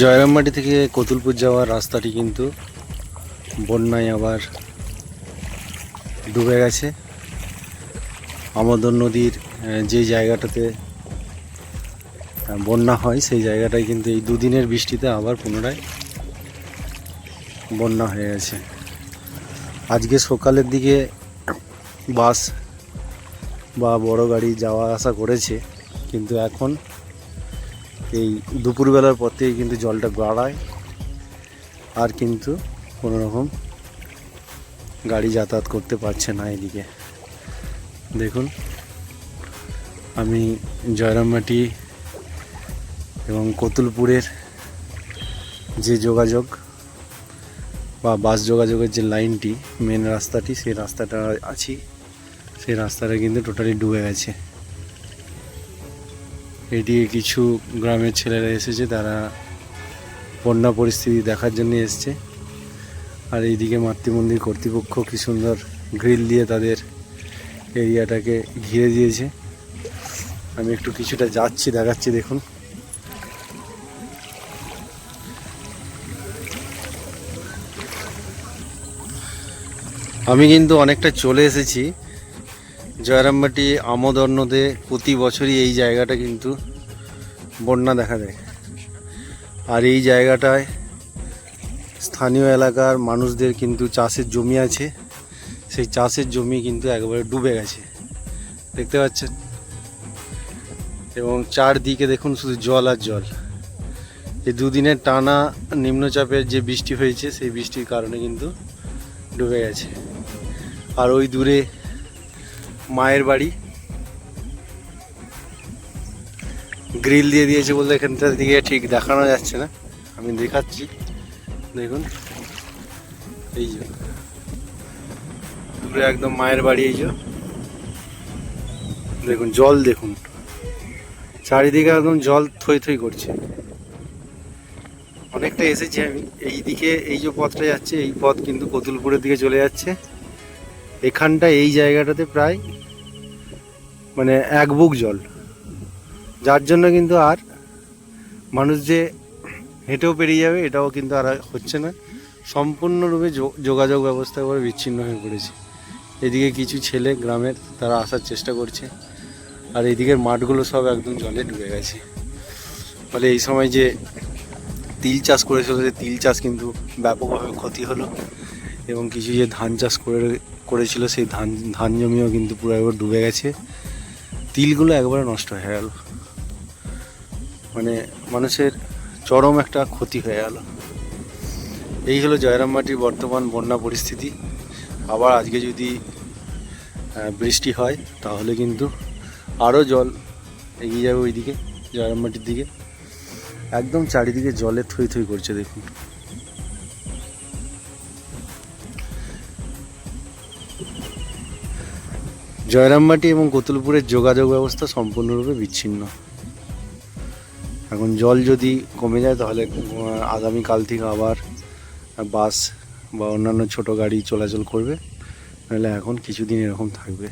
জয়রামবাটি থেকে কতুলপুর যাওয়ার রাস্তাটি কিন্তু বন্যায় আবার ডুবে গেছে। আমোদন নদীর যে জায়গাটাতে বন্যা হয়, সেই জায়গাটায় কিন্তু এই দুদিনের বৃষ্টিতে আবার পুনরায় বন্যা হয়ে গেছে। আজকে সকালের দিকে বাস বা বড় গাড়ি যাওয়া আসা করেছে, কিন্তু এখন এই দুপুরবেলার পর থেকে কিন্তু জলটা বাড়ায় আর কিন্তু কোনো রকম গাড়ি যাতায়াত করতে পারছে না এদিকে। দেখুন, আমি জয়রামবাটি এবং কতুলপুরের যে যোগাযোগ বা বাস যোগাযোগের যে লাইনটি মেন রাস্তাটি, সেই রাস্তাটা আছি। সেই রাস্তাটা কিন্তু টোটালি ডুবে গেছে। এদিকে কিছু গ্রামের ছেলেরা এসেছে, তারা বন্যা পরিস্থিতি দেখার জন্য এসছে। আর এইদিকে মাতৃমন্দির কর্তৃপক্ষ কি সুন্দর গ্রিল দিয়ে তাদের এরিয়াটাকে ঘিরে দিয়েছে। আমি একটু কিছুটা যাচ্ছি, দেখাচ্ছি, দেখুন। আমি কিন্তু অনেকটা চলে এসেছি। জয়রামবাটি আমোদর নদে প্রতি বছরই এই জায়গাটা কিন্তু বন্যা দেখা দেয়। আর এই জায়গাটায় স্থানীয় এলাকার মানুষদের কিন্তু চাষের জমি আছে। সেই চাষের জমি কিন্তু একবারে ডুবে গেছে। দেখতে পাচ্ছেন? এবং চারদিকে দেখুন শুধু জল আর জল। এই দুদিনের টানা নিম্নচাপের যে বৃষ্টি হয়েছে, সেই বৃষ্টির কারণে কিন্তু ডুবে গেছে। আর ওই দূরে মায়ের বাড়ি। গ্রিল দিয়ে দিয়েছে বলতে এখানটার দিকে ঠিক দেখানো যাচ্ছে না। আমি দেখাচ্ছি। দেখুন। এই যে। দূরে একদম মায়ের বাড়ি এই যে। দেখুন, জল দেখুন। চারিদিকে একদম জল থই থই করছে। অনেকটা এসেছি। আমি এই দিকে এই যে পথটা যাচ্ছে, এই পথ কিন্তু কতুলপুরের দিকে চলে যাচ্ছে। এখানটা এই জায়গাটাতে প্রায় মানে এক বুক জল। যার জন্য কিন্তু আর মানুষ যে হেঁটেও পেরিয়ে যাবে, এটাও কিন্তু আর হচ্ছে না। সম্পূর্ণরূপে যোগাযোগ ব্যবস্থা এবার বিচ্ছিন্ন হয়ে পড়েছে। এদিকে কিছু ছেলে গ্রামের তারা আসার চেষ্টা করছে, আর এদিকের মাঠগুলো সব একদম জলে ডুবে গেছে। ফলে এই সময় যে তিল চাষ করেছিল সেই তিল চাষ কিন্তু ব্যাপকভাবে ক্ষতি হলো এবং কিছু যে ধান চাষ করে করেছিল সেই ধান ধান জমিও কিন্তু পুরো একবার ডুবে গেছে। তিলগুলো একবারে নষ্ট হয়ে গেল। মানে মানুষের চরম একটা ক্ষতি হয়ে গেল। এই হলো জয়রামবাটির বর্তমান বন্যা পরিস্থিতি। আবার আজকে যদি বৃষ্টি হয়, তাহলে কিন্তু আরও জল এগিয়ে যাবে ওইদিকে, জয়রামবাটির দিকে। একদম চারিদিকে জলে থই থই করছে, দেখুন। জয়রামবাটি এবং কোতুলপুরের যোগাযোগ ব্যবস্থা সম্পূর্ণরূপে বিচ্ছিন্ন। এখন জল যদি কমে যায়, তাহলে আগামীকাল থেকে আবার বাস বা অন্যান্য ছোট গাড়ি চলাচল করবে। নাহলে এখন কিছুদিন এরকম থাকবে।